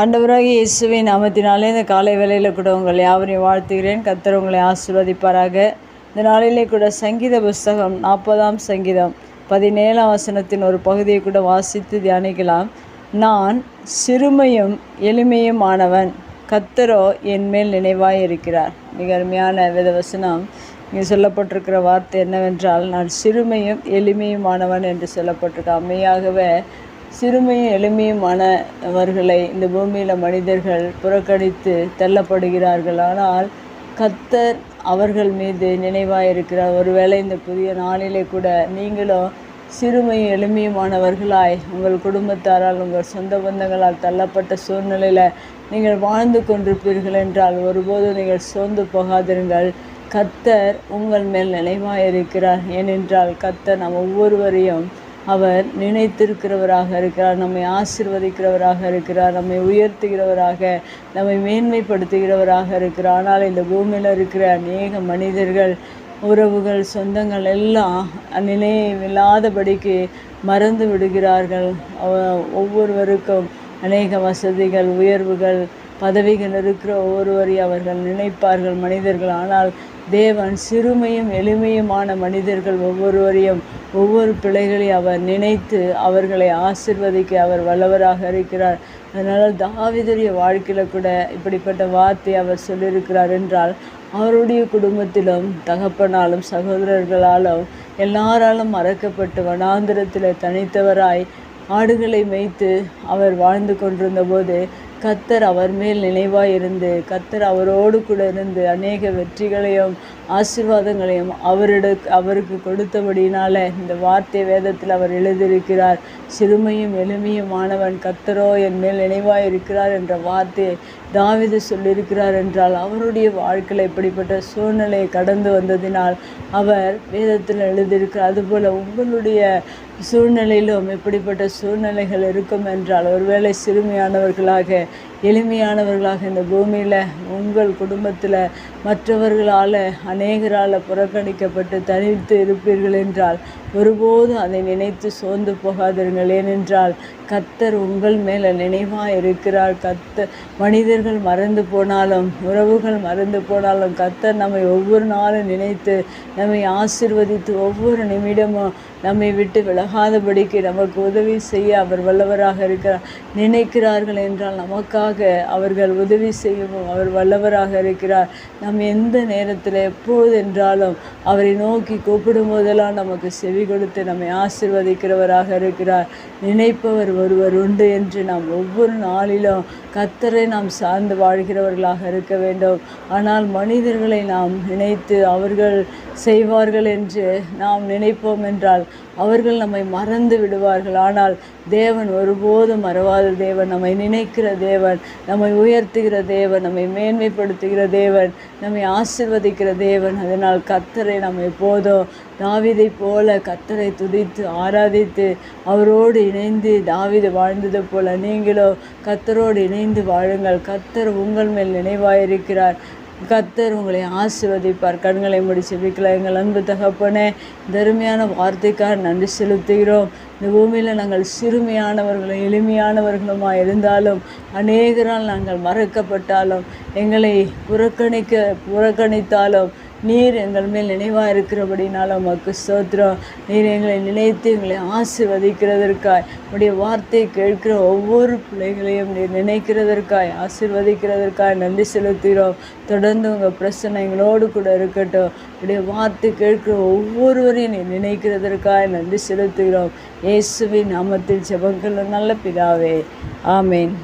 ஆண்டவராகி இயேசுவின் நாமத்தினாலே இந்த காலை வேளையில் கூட உங்கள் யாவரையும் வாழ்த்துகிறேன். கத்தர் உங்களை ஆசிர்வதிப்பாராக. இந்த நாளிலே கூட சங்கீத புஸ்தகம் நாற்பதாம் சங்கீதம் பதினேழாம் வசனத்தின் ஒரு பகுதியை கூட வாசித்து தியானிக்கலாம். நான் சிறுமையும் எளிமையும் ஆனவன். கத்தரோ என் மேல் நினைவாய் இருக்கிறார். மிக அருமையான வேதவசனம். இங்கே சொல்லப்பட்டிருக்கிற வார்த்தை என்னவென்றால் நான் சிறுமையும் எளிமையுமானவன் என்று சொல்லப்பட்டிருக்க. அம்மையாகவே சிறுமையும் எளிமையுமானவர்களை இந்த பூமியில் மனிதர்கள் புறக்கணித்து தள்ளப்படுகிறார்கள். ஆனால் கத்தர் அவர்கள் மீது நினைவாக இருக்கிறார் ஒருவேளை இந்த புதிய நாளிலே கூட நீங்களும் சிறுமையும் எளிமையுமானவர்களாய் உங்கள் குடும்பத்தாரால் உங்கள் சொந்த பந்தங்களால் தள்ளப்பட்ட சூழ்நிலையில் நீங்கள் வாழ்ந்து கொண்டிருப்பீர்கள் என்றால் ஒருபோதும் நீங்கள் சோர்ந்து போகாதிருங்கள். கத்தர் உங்கள் மேல் நினைவாக இருக்கிறார் ஏனென்றால் கத்தர் நம் ஒவ்வொருவரையும் அவர் நினைத்திருக்கிறவராக இருக்கிறார் நம்மை ஆசிர்வதிக்கிறவராக இருக்கிறார் நம்மை உயர்த்துகிறவராக நம்மை மேன்மைப்படுத்துகிறவராக இருக்கிறார். ஆனால் இந்த பூமியில் இருக்கிற அநேக மனிதர்கள் உறவுகள் சொந்தங்கள் எல்லாம் நினைவில்லாதபடிக்கு மறந்து விடுகிறார்கள். ஒவ்வொருவருக்கும் அநேக வசதிகள் உயர்வுகள் பதவிகள் இருக்கிற ஒவ்வொருவரையும் அவர்கள் நினைப்பார்கள் மனிதர்கள். ஆனால் தேவன் சிறுமையும் எளிமையுமான மனிதர்கள் ஒவ்வொருவரையும் ஒவ்வொரு பிள்ளைகளையும் அவர் நினைத்து அவர்களை ஆசிர்வதிக்க அவர் வல்லவராக இருக்கிறார். அதனால் தாவிதரிய வாழ்க்கையில் கூட இப்படிப்பட்ட வார்த்தை அவர் சொல்லியிருக்கிறார் என்றால் அவருடைய குடும்பத்திலும் தகப்பனாலும் சகோதரர்களாலும் எல்லாராலும் மறக்கப்பட்டு வனாந்திரத்தில் தனித்தவராய் ஆடுகளை மேய்த்து அவர் வாழ்ந்து கொண்டிருந்த போது கத்தர் அவர் மேல் நினைவாக இருந்து கத்தர் அவரோடு கூட இருந்து அநேக வெற்றிகளையும் ஆசிர்வாதங்களையும் அவரிட அவருக்கு கொடுத்தபடினால இந்த வார்த்தை வேதத்தில் அவர் எழுதியிருக்கிறார். சிறுமையும் எளிமையும் மாணவன் கத்தரோ என் மேல் நினைவாக இருக்கிறார் என்ற வார்த்தையை தாவிது சொல்லியிருக்கிறார் என்றால் அவருடைய வாழ்க்கையில் இப்படிப்பட்ட சூழ்நிலையை கடந்து வந்ததினால் அவர் வேதத்தில் எழுதியிருக்கிறார் அதுபோல் உங்களுடைய சூழ்நிலையிலும் இப்படிப்பட்ட சூழ்நிலைகள் இருக்கும் என்றால் ஒருவேளை சிறுமியானவர்களாக எளிமையானவர்களாக இந்த பூமியில் உங்கள் குடும்பத்தில் மற்றவர்களால் அநேகரால் புறக்கணிக்கப்பட்டு தனித்து இருப்பீர்கள் என்றால் ஒருபோதும் அதை நினைத்து சோர்ந்து போகாதீர்கள் ஏனென்றால் கத்தர் உங்கள் மேலே நினைவாக இருக்கிறார். கத்த மனிதர்கள் மறந்து போனாலும் உறவுகள் மறந்து போனாலும் கத்தர் நம்மை ஒவ்வொரு நாளும் நினைத்து நம்மை ஆசிர்வதித்து ஒவ்வொரு நிமிடமும் நம்மை விட்டு விலகாதபடிக்கு நமக்கு உதவி செய்ய அவர் வல்லவராக இருக்கிறார். நினைக்கிறார்கள் என்றால் நமக்காக அவர்கள் உதவி செய்யவும் அவர் வல்லவராக இருக்கிறார். நம் எந்த நேரத்தில் எப்போது என்றாலும் அவரை நோக்கி கூப்பிடும் போதெல்லாம் நமக்கு செவி கொடுத்து நம்மை ஆசிர்வதிக்கிறவராக இருக்கிறார். நினைப்பவர் ஒருவர் உண்டு என்று நாம் ஒவ்வொரு நாளிலும் கத்தரை நாம் சார்ந்து வாழ்கிறவர்களாக இருக்க வேண்டும். ஆனால் மனிதர்களை நாம் நினைத்து அவர்கள் செய்வார்கள் என்று நாம் நினைப்போம் என்றால் அவர்கள் நம்மை மறந்து விடுவார்கள். ஆனால் தேவன் ஒருபோதும் மறவாத தேவன் நம்மை நினைக்கிற தேவன் நம்மை உயர்த்துகிற தேவன் நம்மை மேன்மைப்படுத்துகிற தேவன் நம்மை ஆசிர்வதிக்கிற தேவன். அதனால் கத்தரை நம்ம எப்போதோ தாவிதை போல கத்தரை துதித்து ஆராதித்து அவரோடு இணைந்து தாவிதை வாழ்ந்தது போல நீங்களோ கத்தரோடு இணைந்து வாழுங்கள். கத்தர் உங்கள் மேல் நினைவாயிருக்கிறார். கத்தர் உங்களை ஆசிர்வதிப்பார். கண்களை முடிச்சு வைக்கலாம் எங்கள் அன்பு தகப்பனே தருமையான வார்த்தைக்காக நன்றி செலுத்துகிறோம். இந்த பூமியில் நாங்கள் சிறுமையானவர்களும் எளிமையானவர்களுமாக இருந்தாலும் அநேகரால் நாங்கள் மறக்கப்பட்டாலும் எங்களை புறக்கணிக்க புறக்கணித்தாலும் நீர் எங்கள் மேல் நினைவாக இருக்கிறபடினால உமக்கு சோத்திரம் நீர் எங்களை நினைத்து எங்களை ஆசிர்வதிக்கிறதற்காய். உடைய வார்த்தையை கேட்கிற ஒவ்வொரு பிள்ளைகளையும் நீர் நினைக்கிறதற்காய் ஆசிர்வதிக்கிறதற்காய் நன்றி செலுத்துகிறோம். தொடர்ந்து உங்கள் பிரச்சனை எங்களோடு கூட இருக்கட்டும். உடைய வார்த்தை கேட்கிற ஒவ்வொருவரையும் நீ நினைக்கிறதற்காய் நன்றி செலுத்துகிறோம். இயேசுவின் நாமத்தில் ஜபங்கள் நல்ல பிதாவே. ஆமேன்.